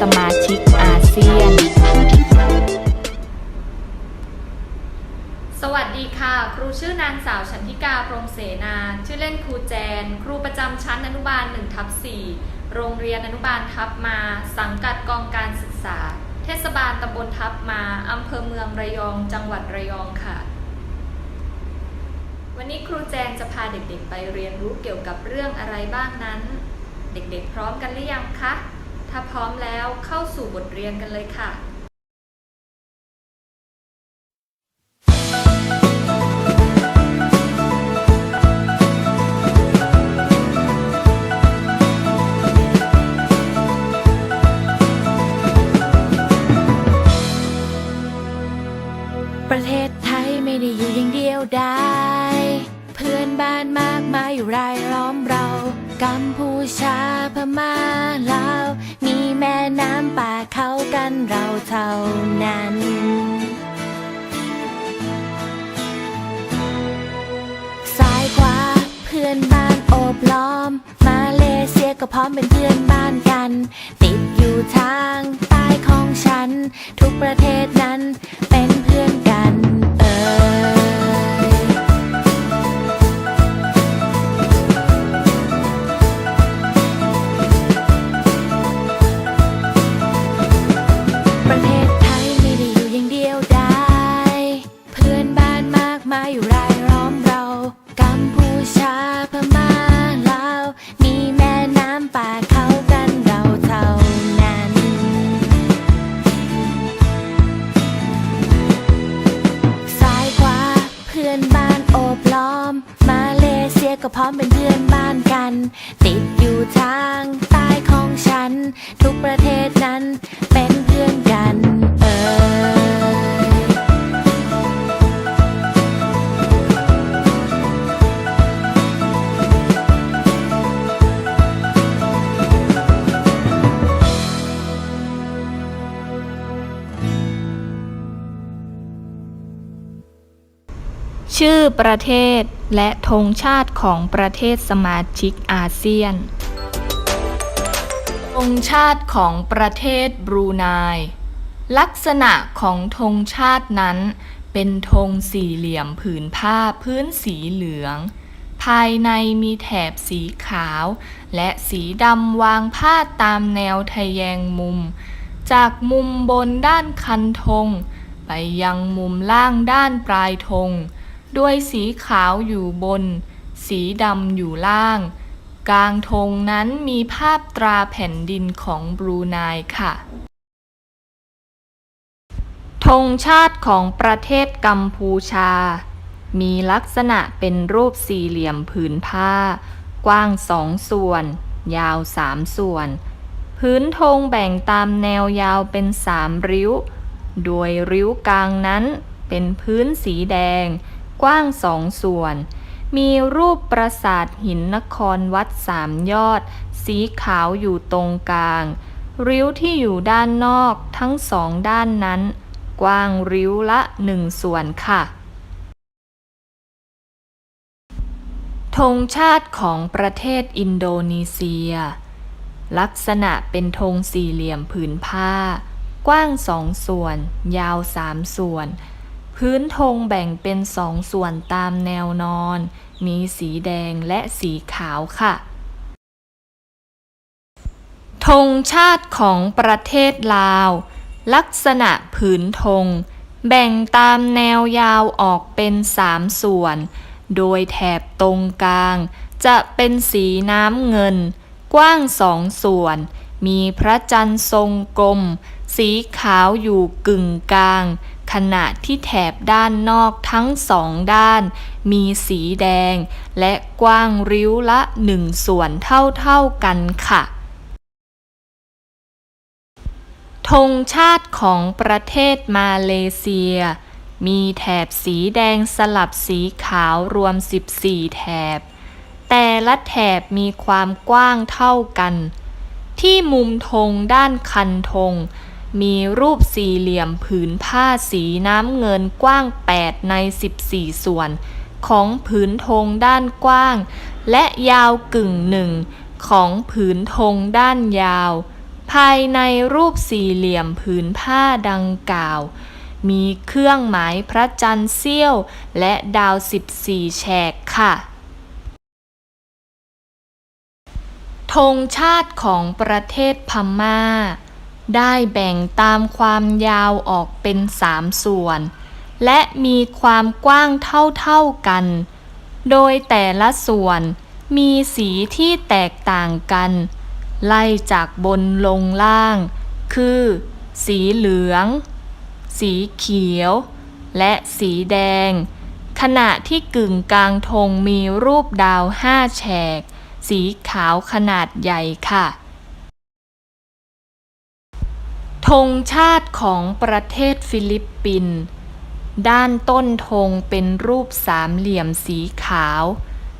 สมาชิกอาเซียน สวัสดีค่ะ ครูชื่อนางสาวชันทิกาพรหมเสนานชื่อเล่นครูแจน ครูประจำชั้นอนุบาล1ทับ4โรงเรียนอนุบาลทับมา สังกัดกองการศึกษา เทศบาลตำบลทับมาอำเภอเมืองระยอง จังหวัดระยองค่ะวันนี้ครูแจนจะพาเด็กๆ ไปเรียนรู้เกี่ยวกับเรื่องอะไรบ้างนั้น เด็กๆ พร้อมกันหรือยังคะ ถ้าพร้อมแล้วเข้าสู่บทเรียนกันเลยค่ะ ประเทศไทยไม่ได้อยู่อย่างเดียวได้เพื่อนบ้านมากมายอยู่รายล้อมเรา กัมพูชาพม่าลาว แม่น้ำป่าเขากันเราเท่านั้น ซ้ายขวาเพื่อนบ้านโอบล้อม มาเลเซียก็พร้อมเป็นเพื่อนบ้านกัน ติดอยู่ทางใต้ของฉัน ทุกประเทศนั้นเป็นเพื่อนกันเอ่ย ก็พร้อมเป็นเพื่อนบ้านกัน ชื่อประเทศและธงชาติของประเทศสมาชิกอาเซียน ธงชาติของประเทศบรูไน ลักษณะของธงชาตินั้น เป็นธงสี่เหลี่ยมผืนผ้าพื้นสีเหลือง ภายในมีแถบสีขาว และสีดำวางพาดตามแนวทแยงมุม จากมุมบนด้านคันธง ไปยังมุมล่างด้านปลายธง ด้วยสีขาวอยู่บน สีดำอยู่ล่าง กลางธงนั้นมีภาพตราแผ่นดินของบรูไนค่ะธงชาติของประเทศกัมพูชา มีลักษณะเป็นรูปสี่เหลี่ยมผืนผ้า กว้างสองส่วน ยาวสามส่วน พื้นธงแบ่งตามแนวยาวเป็นสามริ้ว โดยริ้วกลางนั้นเป็นพื้นสีแดง กว้างสองส่วน มีรูปปราสาทหินนครวัดสามยอด สีขาวอยู่ตรงกลาง ริ้วที่อยู่ด้านนอกทั้งสองด้านนั้น กว้างริ้วละหนึ่งส่วนค่ะธงชาติของประเทศอินโดนีเซีย ลักษณะเป็นธงสี่เหลี่ยมผืนผ้า กว้างสองส่วน ยาวสามส่วน พื้นธงแบ่งเป็นสองส่วนตามแนวนอน มีสีแดงและสีขาวค่ะ ธงชาติของประเทศลาว ลักษณะผืนธง แบ่งตามแนวยาวออกเป็นสามส่วน โดยแถบตรงกลาง จะเป็นสีน้ำเงิน กว้างสองส่วน มีพระจันทร์ทรงกลม สีขาวอยู่กึ่งกลาง ขณะที่แถบด้านนอกทั้งสองด้าน มีสีแดง และกว้างริ้วละหนึ่งส่วนเท่าๆกันค่ะธงชาติของประเทศมาเลเซีย มีแถบสีแดงสลับสีขาวรวม 14 แถบ แต่ละแถบมีความกว้างเท่ากัน ที่มุมธงด้านคันธง มีรูปสี่เหลี่ยมผืนผ้าสีน้ำเงินกว้าง 8 ใน 14 ส่วน ของผืนธงด้านกว้าง และยาวกึ่งหนึ่งของผืนธงด้านยาว ภายในรูปสี่เหลี่ยมผืนผ้าดังกล่าว มีเครื่องหมายพระจันทร์เสี้ยว และดาวสิบสี่แฉกค่ะธงชาติของประเทศพม่า ได้แบ่งตามความยาวออกเป็นสามส่วน และมีความกว้างเท่าๆกัน โดยแต่ละส่วนมีสีที่แตกต่างกัน ไล่จากบนลงล่าง คือ สีเหลือง สีเขียว และสีแดง ขณะที่กึ่งกลางธงมีรูปดาวห้าแฉก สีขาวขนาดใหญ่ค่ะ ธงชาติของประเทศฟิลิปปินส์ด้านต้นธงเป็นรูปสามเหลี่ยมสีขาว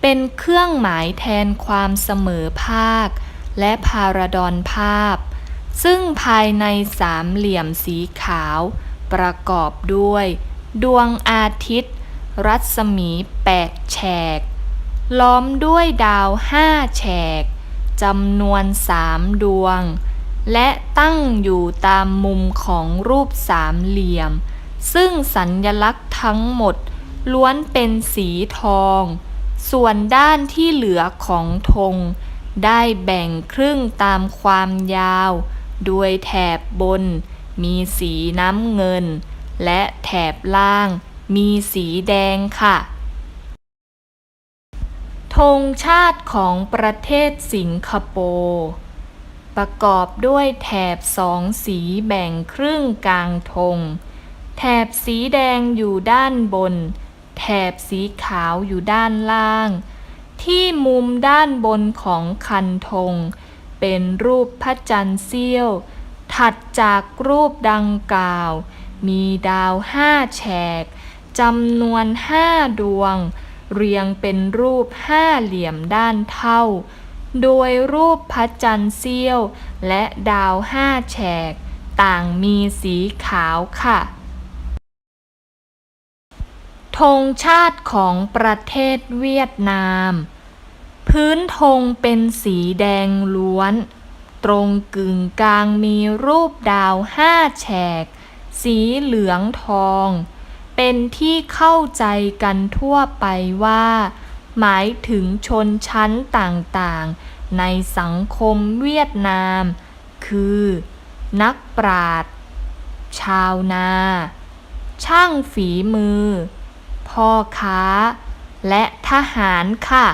เป็นเครื่องหมายแทนความเสมอภาค และพาราดอนภาพ ซึ่งภายในสามเหลี่ยมสีขาว ประกอบด้วย ดวงอาทิตย์ รัศมีแปดแฉก ล้อมด้วยดาวห้าแฉกจำนวนสามดวง และตั้งอยู่ตามมุมของรูปสามเหลี่ยม ซึ่งสัญญลักษณ์ทั้งหมดล้วนเป็นสีทอง ส่วนด้านที่เหลือของธงได้แบ่งครึ่งตามความยาว โดยแถบบนมีสีน้ำเงิน และแถบล่างมีสีแดงค่ะธงชาติของประเทศสิงคโปร์ ประกอบด้วยแถบสองสีแบ่งครึ่งกลางธง แถบสีแดงอยู่ด้านบน แถบสีขาวอยู่ด้านล่าง ที่มุมด้านบนของคันธง เป็นรูปพระจันทร์เสี้ยว ถัดจากรูปดังกล่าว มีดาวห้าแฉกจำนวนห้าดวง เรียงเป็นรูปห้าเหลี่ยมด้านเท่า โดยรูปพระจันทร์เสี้ยว และดาวห้าแฉก ต่างมีสีขาวค่ะธงชาติของประเทศเวียดนาม พื้นธงเป็นสีแดงล้วน ตรงกึ่งกลางมีรูปดาวห้าแฉก สีเหลืองทอง เป็นที่เข้าใจกันทั่วไปว่า หมายถึงชนชั้นต่างๆ ในสังคมเวียดนาม คือ นักปราชญ์ชาวนา ช่างฝีมือ พ่อค้า และทหารค่ะ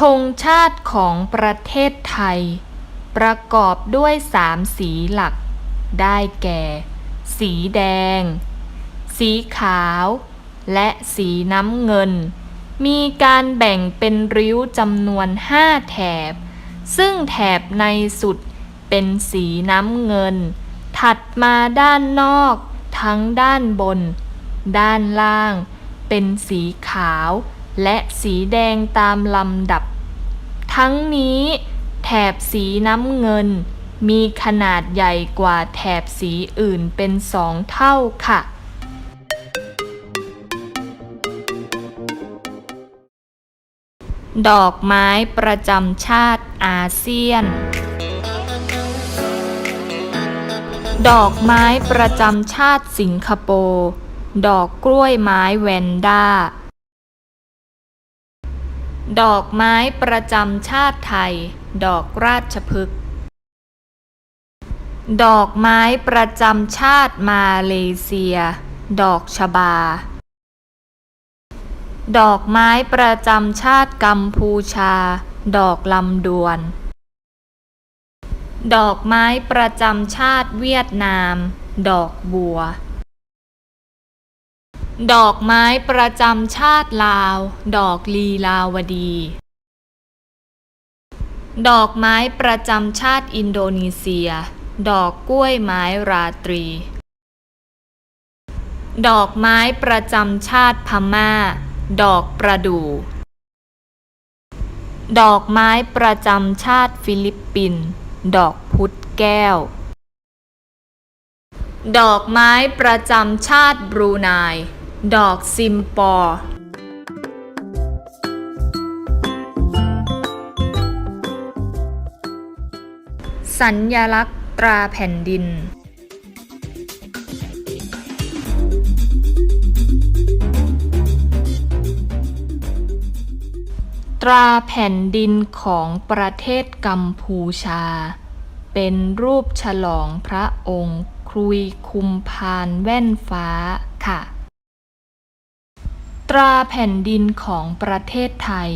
ธงชาติของประเทศไทย ประกอบด้วยสามสีหลัก ได้แก่ สีแดง สีขาว และสีน้ำเงิน มีการแบ่งเป็นริ้วจำนวนห้าแถบ ซึ่งแถบในสุดเป็นสีน้ำเงิน ถัดมาด้านนอก ทั้งด้านบน ด้านล่าง เป็นสีขาว และสีแดงตามลำดับ ทั้งนี้แถบสีน้ำเงิน มีขนาดใหญ่กว่าแถบสีอื่นเป็นสองเท่าค่ะ ดอกไม้ประจำชาติอาเซียน ดอกไม้ประจำชาติสิงคโปร์ ดอกกล้วยไม้แวนด้า ดอกไม้ประจำชาติไทย ดอกราชพฤกษ์ ดอกไม้ประจำชาติมาเลเซีย ดอกชบา ดอกไม้ประจำชาติกัมพูชา ดอกลำดวน ดอกไม้ประจำชาติเวียดนาม ดอกบัว ดอกไม้ประจำชาติลาว ดอกลีลาวดี ดอกไม้ประจำชาติอินโดนีเซีย ดอกกล้วยไม้ราตรีดอกไม้ประจำชาติพม่า ดอกประดู่ ดอกไม้ประจำชาติฟิลิปปินส์ดอกพุธแก้ว ดอกไม้ประจำชาติบรูไน ดอกซิมปอร์สัญญลักษณ์ตราแผ่นดิน ราแผ่นดินของประเทศกัมพูชา เป็นรูปฉลองพระองค์ครุยคุมพานแว่นฟ้าค่ะ ตราแผ่นดินของประเทศไทย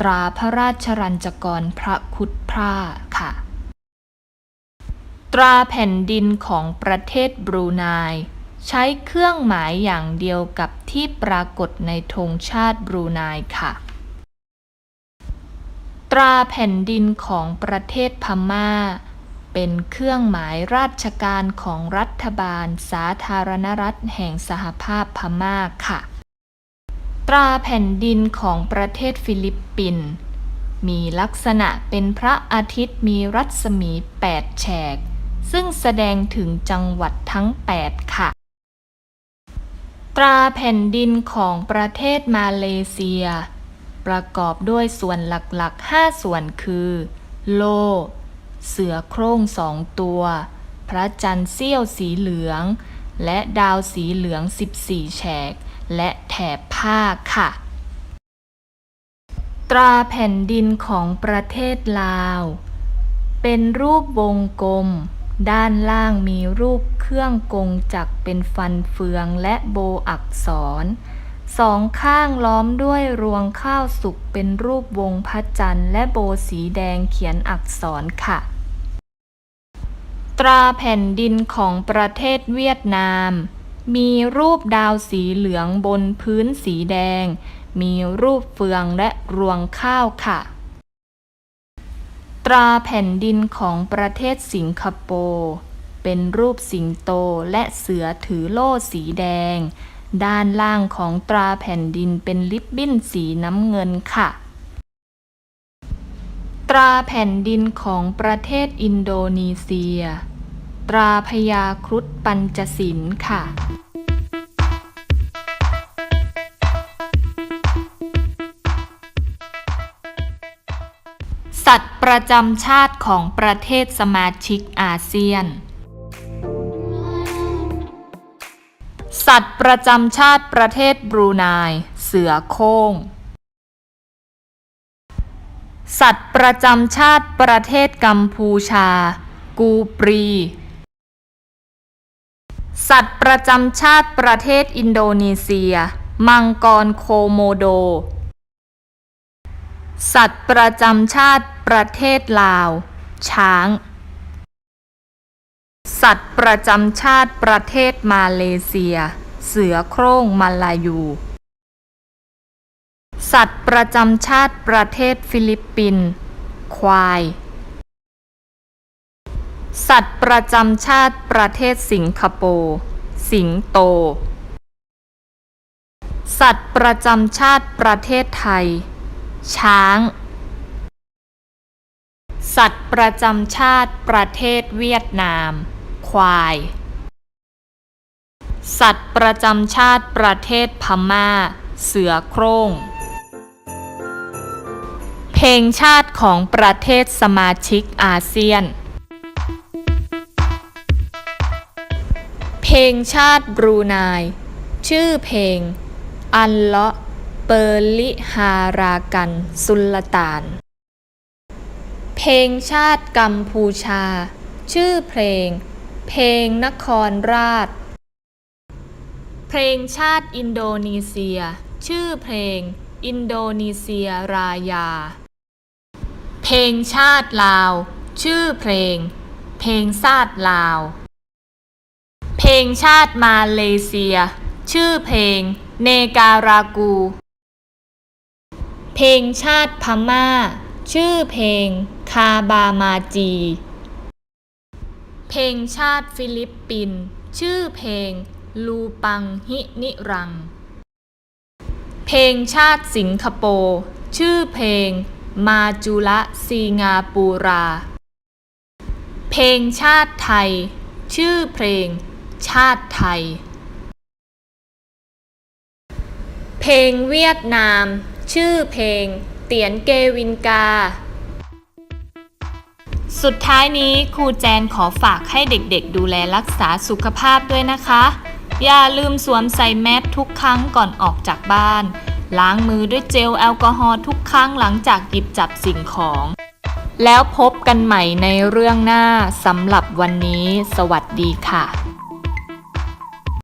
ตราพระราชรัญจกรพระคุดพร่าค่ะ ตราแผ่นดินของประเทศบรูไนใช้เครื่องหมายอย่างเดียวกับที่ปรากฏในธงชาติบรูไนค่ะ ตราแผ่นดินของประเทศพม่า เป็นเครื่องหมายราชการของรัฐบาลสาธารณรัฐแห่งสหภาพพม่าค่ะ ตราแผ่นดินของประเทศฟิลิปปินส์มีลักษณะเป็นพระอาทิตย์มีรัศมี 8 แฉก ซึ่งแสดงถึงจังหวัดทั้ง 8 ค่ะ ตราแผ่นดินของประเทศมาเลเซีย ประกอบด้วยส่วนหลักๆ 5 ส่วนคือ โล เสือโคร่งสองตัว พระจันทร์เสี้ยวสีเหลือง และดาวสีเหลือง 14 แฉก และแถบผ้าค่ะ ตราแผ่นดินของประเทศลาว เป็นรูปวงกลม ด้านล่างมีรูปเครื่องกงจักเป็นฟันเฟืองและโบอักษร สองข้างล้อมด้วยรวงข้าวสุกเป็นรูปวงพระจันทร์และโบสีแดงเขียนอักษรค่ะ ตราแผ่นดินของประเทศเวียดนาม มีรูปดาวสีเหลืองบนพื้นสีแดง มีรูปเฟืองและรวงข้าวค่ะ ตราแผ่นดินของประเทศสิงคโปร์เป็นรูปสิงโตและเสือถือโล่สีแดง ด้านล่างของตราแผ่นดินเป็นลิบบิ้นสีน้ำเงินค่ะ ตราแผ่นดินของประเทศอินโดนีเซีย ตราพญาครุฑปัญจศิลป์ค่ะสัตว์ประจำชาติของประเทศสมาชิกอาเซียน สัตว์ประจำชาติประเทศบรูไน เสือโคร่งสัตว์ประจำชาติประเทศกัมพูชา กูปรี สัตว์ประจำชาติประเทศอินโดนีเซีย มังกรโคโมโด สัตว์ประจำชาติประเทศลาว ช้างสัตว์ประจำชาติประเทศมาเลเซีย เสือโคร่งมาลายู สัตว์ประจำชาติประเทศฟิลิปปินส์ควาย สัตว์ประจำชาติประเทศสิงคโปร์ สิงโต สัตว์ประจำชาติประเทศไทย ช้าง สัตว์ประจำชาติประเทศเวียดนาม ควาย สัตว์ประจำชาติประเทศพม่า เสือโคร่ง เพลงชาติของประเทศสมาชิกอาเซียน เพลงชาติบรูไนชื่อเพลง อัลเลาะเปอร์ลิฮารากันสุลต่าน เพลงชาติกัมพูชา ชื่อเพลง เพลงนครราช เพลงชาติอินโดนีเซีย ชื่อเพลง อินโดนีเซียรายา เพลงชาติลาว ชื่อเพลง เพลงชาติลาว เพลงชาติมาเลเซีย ชื่อเพลง เนการากู เพลงชาติพม่า ชื่อเพลง คาบามาจี เพลงชาติฟิลิปปินส์ชื่อเพลง ลูปังฮินิรัง เพลงชาติสิงคโปร์ ชื่อเพลง มาจุละซีงาปูรา เพลงชาติไทย ชื่อเพลง ชาติไทย เพลงเวียดนาม ชื่อเพลง เตียนเกวินกาสุดท้ายนี้ครูแจนขอฝากให้เด็กๆดูแลรักษาสุขภาพด้วยนะคะ อย่าลืมสวมใส่แมสทุกครั้งก่อนออกจากบ้าน ล้างมือด้วยเจลแอลกอฮอล์ทุกครั้งหลังจากหยิบจับสิ่งของ แล้วพบกันใหม่ในเรื่องหน้าสำหรับวันนี้ สวัสดีค่ะ